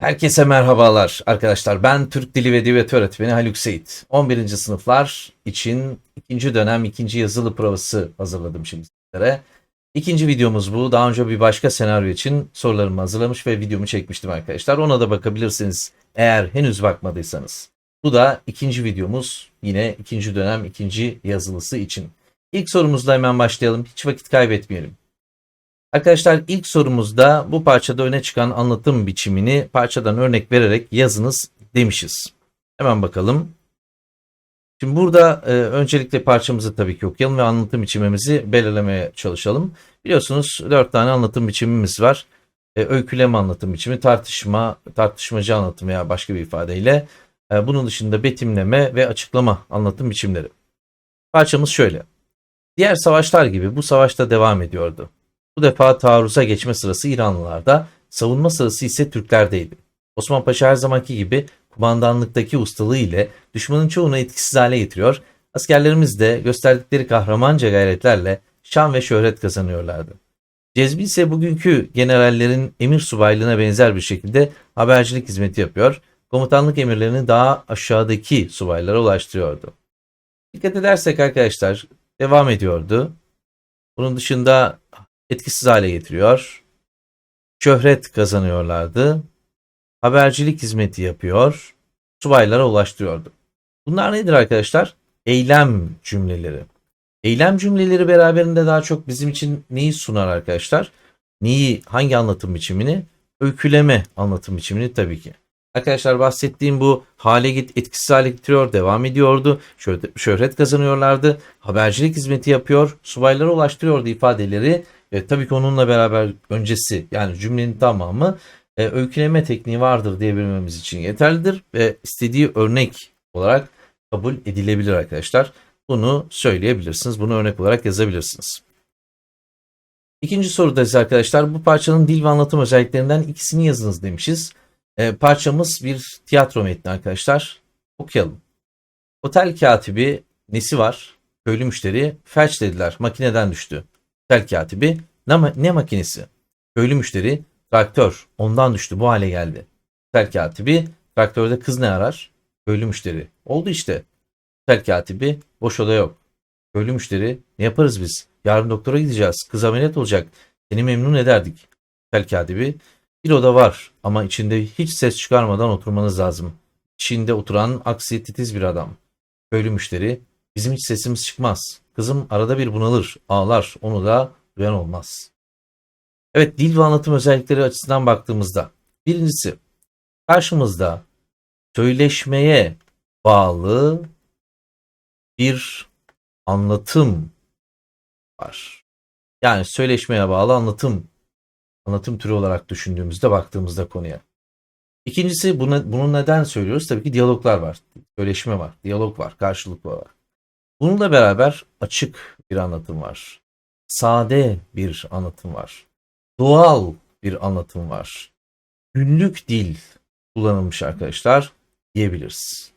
Herkese merhabalar arkadaşlar. Ben Türk Dili ve Edebiyatı öğretmeni Haluk Seyit. 11. sınıflar için ikinci dönem ikinci yazılı provası hazırladım şimdi sizlere. İkinci videomuz bu. Daha önce bir başka senaryo için sorularımı hazırlamış ve videomu çekmiştim arkadaşlar. Ona da bakabilirsiniz eğer henüz bakmadıysanız. Bu da ikinci videomuz. Yine ikinci dönem ikinci yazılısı için. İlk sorumuzla hemen başlayalım. Hiç vakit kaybetmeyelim. Arkadaşlar ilk sorumuzda bu parçada öne çıkan anlatım biçimini parçadan örnek vererek yazınız demişiz. Hemen bakalım. Şimdi burada e, öncelikle parçamızı tabii ki okuyalım ve anlatım biçimimizi belirlemeye çalışalım. Biliyorsunuz dört tane anlatım biçimimiz var. E, öyküleme anlatım biçimi, tartışma, tartışmacı anlatım veya başka bir ifadeyle. E, bunun dışında betimleme ve açıklama anlatım biçimleri. Parçamız şöyle. Diğer savaşlar gibi bu savaşta devam ediyordu. Bu defa taarruza geçme sırası İranlılarda, savunma sırası ise Türklerdeydi. Osman Paşa her zamanki gibi kumandanlıktaki ustalığı ile düşmanın çoğunu etkisiz hale getiriyor, askerlerimiz de gösterdikleri kahramanca gayretlerle şan ve şöhret kazanıyorlardı. Cezbi ise bugünkü generallerin emir subaylığına benzer bir şekilde habercilik hizmeti yapıyor, komutanlık emirlerini daha aşağıdaki subaylara ulaştırıyordu. Dikkat edersek arkadaşlar devam ediyordu. Bunun dışında etkisiz hale getiriyor. Şöhret kazanıyorlardı. Habercilik hizmeti yapıyor. Subaylara ulaştırıyordu. Bunlar nedir arkadaşlar? Eylem cümleleri. Eylem cümleleri beraberinde daha çok bizim için neyi sunar arkadaşlar? Neyi, hangi anlatım biçimini? Öyküleme anlatım biçimini tabii ki. Arkadaşlar bahsettiğim bu hale git etkisiz hale getiriyor, devam ediyordu. Şöhret, kazanıyorlardı. Habercilik hizmeti yapıyor, subaylara ulaştırıyordu ifadeleri e, tabii ki onunla beraber öncesi yani cümlenin tamamı e, öyküleme tekniği vardır diyebilmemiz için yeterlidir ve istediği örnek olarak kabul edilebilir arkadaşlar. Bunu söyleyebilirsiniz. Bunu örnek olarak yazabilirsiniz. İkinci sorudayız arkadaşlar. Bu parçanın dil ve anlatım özelliklerinden ikisini yazınız demişiz. E, parçamız bir tiyatro metni arkadaşlar. Okuyalım. Otel katibi nesi var? Köylü müşteri felç dediler. Makineden düştü. Otel katibi ne, ne makinesi? Köylü müşteri traktör ondan düştü bu hale geldi. Otel katibi traktörde kız ne arar? Köylü müşteri. Oldu işte. Otel katibi boş oda yok. Köylü müşteri ne yaparız biz? Yarın doktora gideceğiz. Kız ameliyat olacak. Seni memnun ederdik. Otel katibi bir oda var ama içinde hiç ses çıkarmadan oturmanız lazım. İçinde oturan aksi titiz bir adam. Köylü müşteri bizim hiç sesimiz çıkmaz. Kızım arada bir bunalır, ağlar. Onu da duyan olmaz. Evet dil ve anlatım özellikleri açısından baktığımızda birincisi karşımızda söyleşmeye bağlı bir anlatım var. Yani söyleşmeye bağlı anlatım anlatım türü olarak düşündüğümüzde baktığımızda konuya. İkincisi buna, bunu neden söylüyoruz? Tabii ki diyaloglar var. Söyleşme var, diyalog var, karşılıklı var. Bununla beraber açık bir anlatım var. Sade bir anlatım var. Doğal bir anlatım var. Günlük dil kullanılmış arkadaşlar diyebiliriz.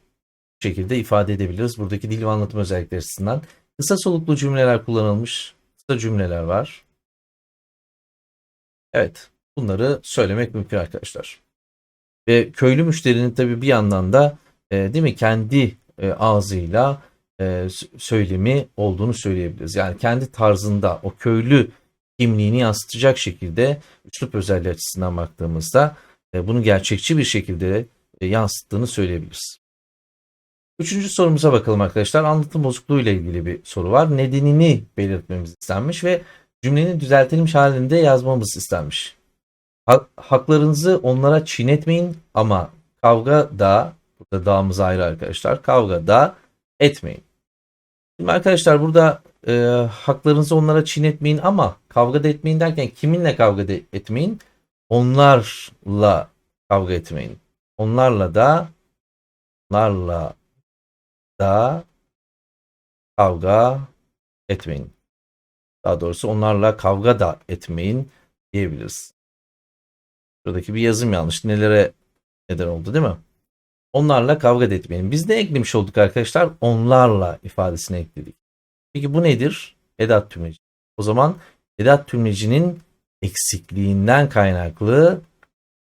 Bu şekilde ifade edebiliriz. Buradaki dil ve anlatım özellikleri açısından kısa soluklu cümleler kullanılmış. Kısa cümleler var. Evet, bunları söylemek mümkün arkadaşlar. Ve köylü müşterinin tabii bir yandan da e, değil mi kendi e, ağzıyla e, söylemi olduğunu söyleyebiliriz. Yani kendi tarzında o köylü kimliğini yansıtacak şekilde üslup özelliği açısından baktığımızda e, bunu gerçekçi bir şekilde e, yansıttığını söyleyebiliriz. Üçüncü sorumuza bakalım arkadaşlar. Anlatım bozukluğu ile ilgili bir soru var. Nedenini belirtmemiz istenmiş ve cümlenin düzeltilmiş halinde yazmamız istenmiş. Haklarınızı onlara çiğnetmeyin ama kavga da, burada dağımız ayrı arkadaşlar, kavga da etmeyin. Şimdi arkadaşlar burada e, haklarınızı onlara çiğnetmeyin ama kavga da etmeyin derken kiminle kavga de etmeyin? Onlarla kavga etmeyin. Onlarla da onlarla da kavga etmeyin. Daha doğrusu onlarla kavga da etmeyin diyebiliriz. Buradaki bir yazım yanlış. Nelere neden oldu değil mi? Onlarla kavga da etmeyin. Biz ne eklemiş olduk arkadaşlar? Onlarla ifadesini ekledik. Peki bu nedir? Edat tümleci. O zaman edat tümlecinin eksikliğinden kaynaklı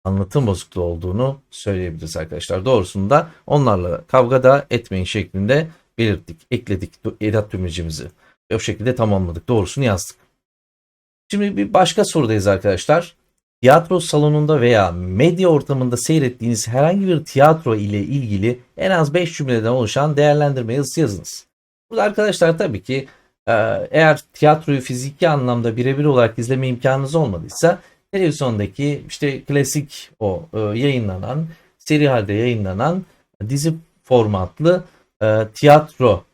anlatım bozukluğu olduğunu söyleyebiliriz arkadaşlar. Doğrusunda onlarla kavga da etmeyin şeklinde belirttik, ekledik edat tümlecimizi. Ve o şekilde tamamladık. Doğrusunu yazdık. Şimdi bir başka sorudayız arkadaşlar. Tiyatro salonunda veya medya ortamında seyrettiğiniz herhangi bir tiyatro ile ilgili en az 5 cümleden oluşan değerlendirme yazısı yazınız. Burada arkadaşlar tabii ki e, eğer tiyatroyu fiziki anlamda birebir olarak izleme imkanınız olmadıysa televizyondaki işte klasik o e, yayınlanan seri halde yayınlanan dizi formatlı e, tiyatro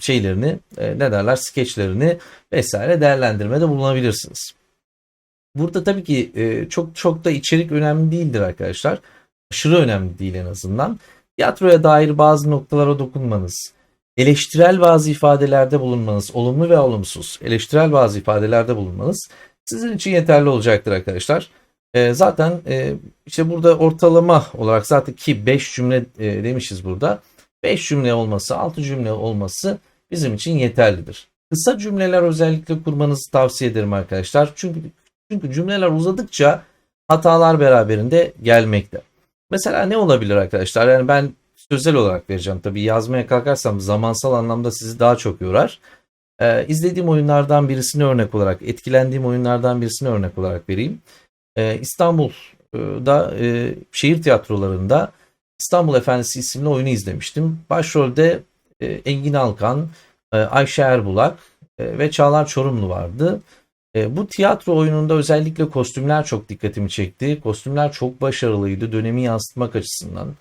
şeylerini ne derler skeçlerini vesaire değerlendirmede bulunabilirsiniz. Burada tabii ki e, çok çok da içerik önemli değildir arkadaşlar. Aşırı önemli değil en azından. Tiyatroya dair bazı noktalara dokunmanız, eleştirel bazı ifadelerde bulunmanız, olumlu ve olumsuz eleştirel bazı ifadelerde bulunmanız sizin için yeterli olacaktır arkadaşlar. E, zaten e, işte burada ortalama olarak zaten ki 5 cümle e, demişiz burada. 5 cümle olması, 6 cümle olması bizim için yeterlidir. Kısa cümleler özellikle kurmanızı tavsiye ederim arkadaşlar. Çünkü çünkü cümleler uzadıkça hatalar beraberinde gelmekte. Mesela ne olabilir arkadaşlar? Yani ben sözel olarak vereceğim. Tabii yazmaya kalkarsam zamansal anlamda sizi daha çok yorar. Ee, izlediğim oyunlardan birisini örnek olarak, etkilendiğim oyunlardan birisini örnek olarak vereyim. Ee, İstanbul'da e, şehir tiyatrolarında İstanbul Efendisi isimli oyunu izlemiştim. Başrolde e, Engin Alkan, e, Ayşe Erbulak e, ve Çağlar Çorumlu vardı. E, bu tiyatro oyununda özellikle kostümler çok dikkatimi çekti. Kostümler çok başarılıydı dönemi yansıtmak açısından.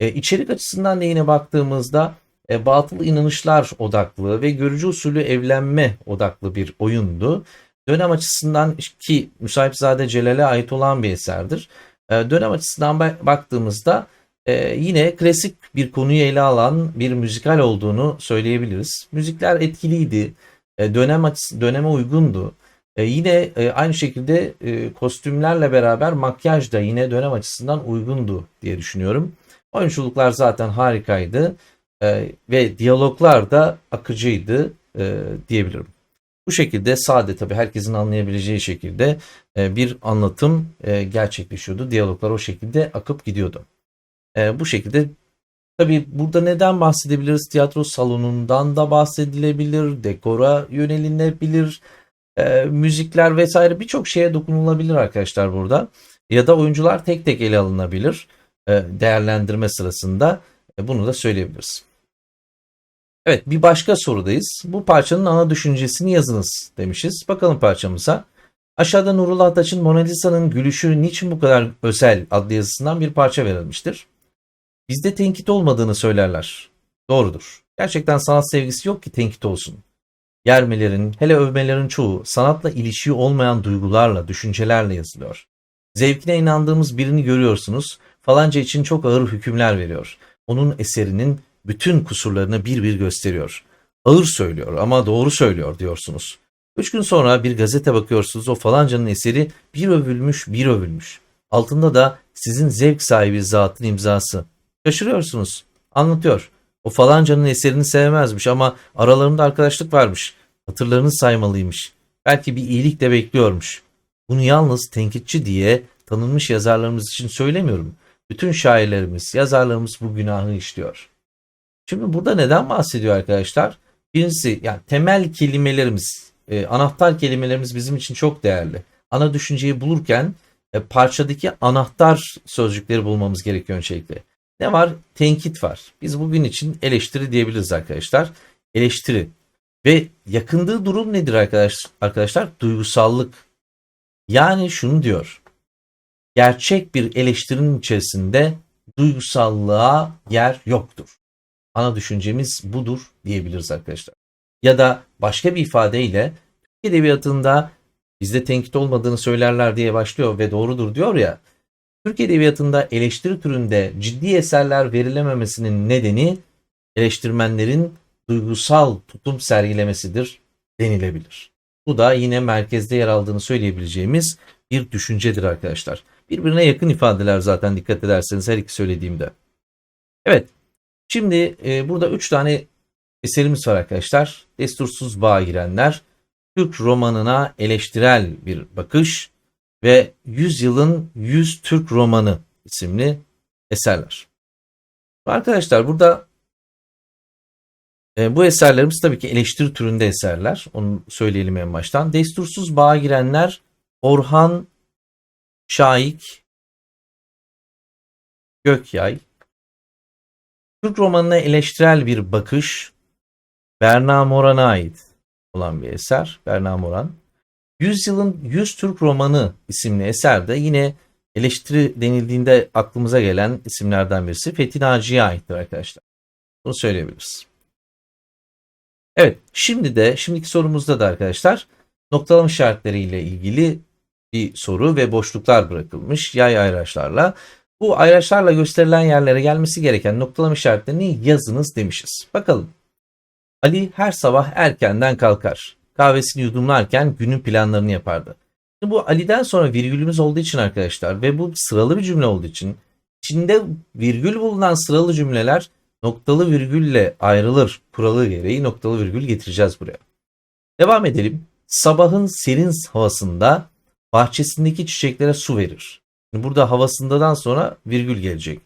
E, içerik açısından da yine baktığımızda e, batıl inanışlar odaklı ve görücü usulü evlenme odaklı bir oyundu. Dönem açısından ki Müsahipzade Celal'e ait olan bir eserdir. Dönem açısından baktığımızda e, yine klasik bir konuyu ele alan bir müzikal olduğunu söyleyebiliriz. Müzikler etkiliydi, e, dönem döneme uygundu. E, yine e, aynı şekilde e, kostümlerle beraber makyaj da yine dönem açısından uygundu diye düşünüyorum. Oyunculuklar zaten harikaydı e, ve diyaloglar da akıcıydı e, diyebilirim. Bu şekilde sade tabii herkesin anlayabileceği şekilde e, bir anlatım e, gerçekleşiyordu. Diyaloglar o şekilde akıp gidiyordu. E, bu şekilde tabii burada neden bahsedebiliriz? Tiyatro salonundan da bahsedilebilir, dekora yönelinebilir, e, müzikler vesaire birçok şeye dokunulabilir arkadaşlar burada. Ya da oyuncular tek tek ele alınabilir e, değerlendirme sırasında. E, bunu da söyleyebiliriz. Evet bir başka sorudayız. Bu parçanın ana düşüncesini yazınız demişiz. Bakalım parçamıza. Aşağıda Nurullah Taç'ın Mona Lisa'nın gülüşü niçin bu kadar özel adlı yazısından bir parça verilmiştir. Bizde tenkit olmadığını söylerler. Doğrudur. Gerçekten sanat sevgisi yok ki tenkit olsun. Yermelerin, hele övmelerin çoğu sanatla ilişiği olmayan duygularla, düşüncelerle yazılıyor. Zevkine inandığımız birini görüyorsunuz, falanca için çok ağır hükümler veriyor. Onun eserinin bütün kusurlarını bir bir gösteriyor. Ağır söylüyor ama doğru söylüyor diyorsunuz. Üç gün sonra bir gazete bakıyorsunuz o falancanın eseri bir övülmüş bir övülmüş. Altında da sizin zevk sahibi zatın imzası. Şaşırıyorsunuz. Anlatıyor. O falancanın eserini sevmezmiş ama aralarında arkadaşlık varmış. Hatırlarını saymalıymış. Belki bir iyilik de bekliyormuş. Bunu yalnız tenkitçi diye tanınmış yazarlarımız için söylemiyorum. Bütün şairlerimiz, yazarlarımız bu günahı işliyor. Şimdi burada neden bahsediyor arkadaşlar? Birincisi yani temel kelimelerimiz, e, anahtar kelimelerimiz bizim için çok değerli. Ana düşünceyi bulurken e, parçadaki anahtar sözcükleri bulmamız gerekiyor öncelikle. Ne var? Tenkit var. Biz bugün için eleştiri diyebiliriz arkadaşlar. Eleştiri. Ve yakındığı durum nedir arkadaş, arkadaşlar? Duygusallık. Yani şunu diyor. Gerçek bir eleştirinin içerisinde duygusallığa yer yoktur. Ana düşüncemiz budur diyebiliriz arkadaşlar. Ya da başka bir ifadeyle Edebiyatı'nda bizde tenkit olmadığını söylerler diye başlıyor ve doğrudur diyor ya. Türk Edebiyatı'nda eleştiri türünde ciddi eserler verilememesinin nedeni eleştirmenlerin duygusal tutum sergilemesidir denilebilir. Bu da yine merkezde yer aldığını söyleyebileceğimiz bir düşüncedir arkadaşlar. Birbirine yakın ifadeler zaten dikkat ederseniz her iki söylediğimde. Evet. Şimdi e, burada üç tane eserimiz var arkadaşlar. Destursuz bağ girenler, Türk romanına eleştirel bir bakış ve Yüzyılın 100 Türk Romanı isimli eserler. Arkadaşlar burada e, bu eserlerimiz tabii ki eleştiri türünde eserler. Onu söyleyelim en baştan. Destursuz Bağa Girenler Orhan Şahik Gökyay Türk romanına eleştirel bir bakış Berna Moran'a ait olan bir eser. Berna Moran. Yüzyılın 100 Türk Romanı isimli eserde yine eleştiri denildiğinde aklımıza gelen isimlerden birisi Fethi Naci'ye aittir arkadaşlar. Bunu söyleyebiliriz. Evet, şimdi de şimdiki sorumuzda da arkadaşlar noktalama işaretleriyle ilgili bir soru ve boşluklar bırakılmış yay ayraçlarla. Bu ayraçlarla gösterilen yerlere gelmesi gereken noktalama işaretlerini yazınız demişiz. Bakalım. Ali her sabah erkenden kalkar. Kahvesini yudumlarken günün planlarını yapardı. Şimdi bu Ali'den sonra virgülümüz olduğu için arkadaşlar ve bu sıralı bir cümle olduğu için içinde virgül bulunan sıralı cümleler noktalı virgülle ayrılır. Kuralı gereği noktalı virgül getireceğiz buraya. Devam edelim. Sabahın serin havasında bahçesindeki çiçeklere su verir. Şimdi burada havasındadan sonra virgül gelecek.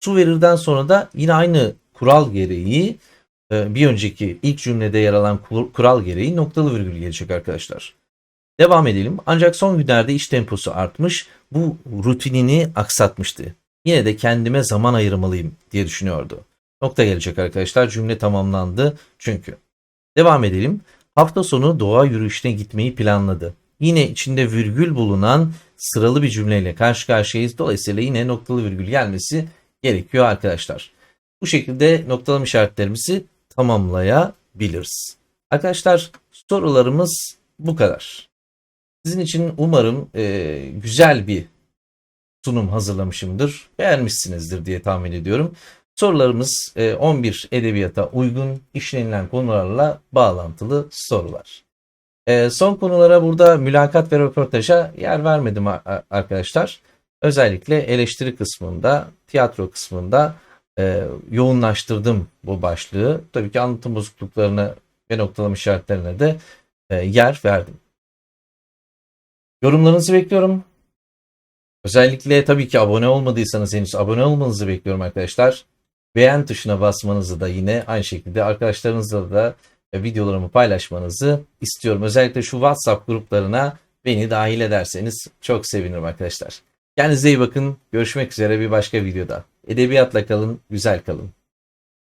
Su verirden sonra da yine aynı kural gereği bir önceki ilk cümlede yer alan kural gereği noktalı virgül gelecek arkadaşlar. Devam edelim. Ancak son günlerde iş temposu artmış. Bu rutinini aksatmıştı. Yine de kendime zaman ayırmalıyım diye düşünüyordu. Nokta gelecek arkadaşlar. Cümle tamamlandı çünkü. Devam edelim. Hafta sonu doğa yürüyüşüne gitmeyi planladı. Yine içinde virgül bulunan sıralı bir cümleyle karşı karşıyayız. Dolayısıyla yine noktalı virgül gelmesi gerekiyor arkadaşlar. Bu şekilde noktalama işaretlerimizi tamamlayabiliriz. Arkadaşlar sorularımız bu kadar. Sizin için umarım e, güzel bir sunum hazırlamışımdır. Beğenmişsinizdir diye tahmin ediyorum. Sorularımız e, 11 edebiyata uygun işlenilen konularla bağlantılı sorular. E, son konulara burada mülakat ve röportaja yer vermedim arkadaşlar. Özellikle eleştiri kısmında, tiyatro kısmında e, yoğunlaştırdım bu başlığı. Tabii ki anlatım bozukluklarına ve noktalama işaretlerine de e, yer verdim. Yorumlarınızı bekliyorum. Özellikle tabii ki abone olmadıysanız henüz abone olmanızı bekliyorum arkadaşlar. Beğen tuşuna basmanızı da yine aynı şekilde arkadaşlarınızla da videolarımı paylaşmanızı istiyorum. Özellikle şu WhatsApp gruplarına beni dahil ederseniz çok sevinirim arkadaşlar. Kendinize iyi bakın. Görüşmek üzere bir başka videoda. Edebiyatla kalın, güzel kalın.